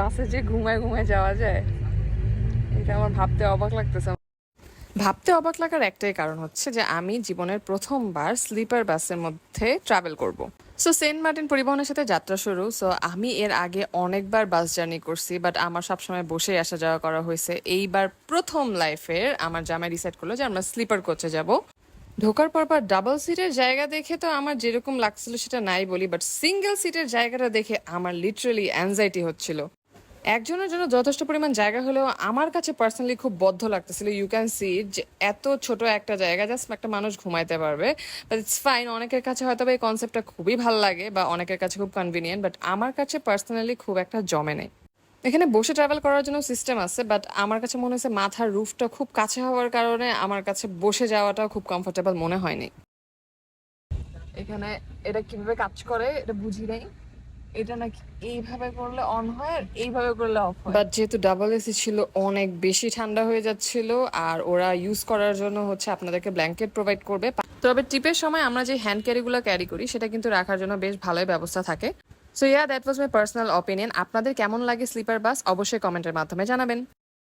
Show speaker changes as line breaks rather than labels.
বাসে যে ঘুমায় ঘুমায় যাওয়া যায়, এটা আমার ভাবতে অবাক লাগতেছে। ভাবতে অবাক লাগার একটাই কারণ হচ্ছে যে আমি জীবনের প্রথমবার স্লিপার বাসের মধ্যে ট্রাভেল করব। সো সেন্ট মার্টিন পরিবহনের সাথে যাত্রা শুরু। সো আমি এর আগে অনেকবার বাস জার্নি করছি বাট আমার সবসময় বসে আসা যাওয়া করা হয়েছে। এইবার প্রথম লাইফের আমার জামাই ডিসাইড করল যে আমরা স্লিপার কোচে যাব। ঢোকার পর পর ডাবল সিটের জায়গা দেখে তো আমার যেরকম লাগছিল সেটা নাই বলি বাট সিঙ্গেল সিটের জায়গাটা দেখে আমার লিটারালি অ্যাংজাইটি হচ্ছিল। একজনের জন্য যথেষ্ট পরিমাণ জায়গা হলেও আমার কাছে পার্সোনালি খুব বদ্ধ লাগতেছিল। ইউ ক্যান সি যে এত ছোট একটা জায়গা জাস্ট একটা মানুষ ঘুমাইতে পারবে। বাট ইটস ফাইন অনেকের কাছে হয়তো এই কনসেপ্টটা খুবই ভালো লাগে বা অনেকের কাছে খুব কনভিনিয়েন্ট বাট আমার কাছে পার্সোনালি খুব একটা জমে নেই। এখানে বসে ট্রাভেল করার জন্য সিস্টেম আছে বাট আমার কাছে মনে হয়েছে মাথার রুফটা খুব কাছে হওয়ার কারণে আমার কাছে বসে যাওয়াটাও খুব কমফোর্টেবল মনে হয়নি। এখানে এটা কীভাবে কাজ করে, এটা বুঝি নাই। এটা নাকি এইভাবে করলে অন হয় আর এইভাবে করলে অফ হয়? বাট যেহেতু ডাবল এসি ছিল, অনেক বেশি ঠান্ডা হয়ে যাচ্ছিল আর ওরা ইউজ করার জন্য হচ্ছে আপনাদেরকে ব্ল্যাঙ্কেট প্রোভাইড করবে। তবে ট্রিপের সময় আমরা যে হ্যান্ড ক্যারিগুলো ক্যারি করি, সেটা কিন্তু রাখার জন্য বেশ ভালোই ব্যবস্থা থাকে। So yeah that was my personal opinion আপনাদের কেমন লাগে স্লিপার বাস অবশ্যই কমেন্টের মাধ্যমে জানাবেন।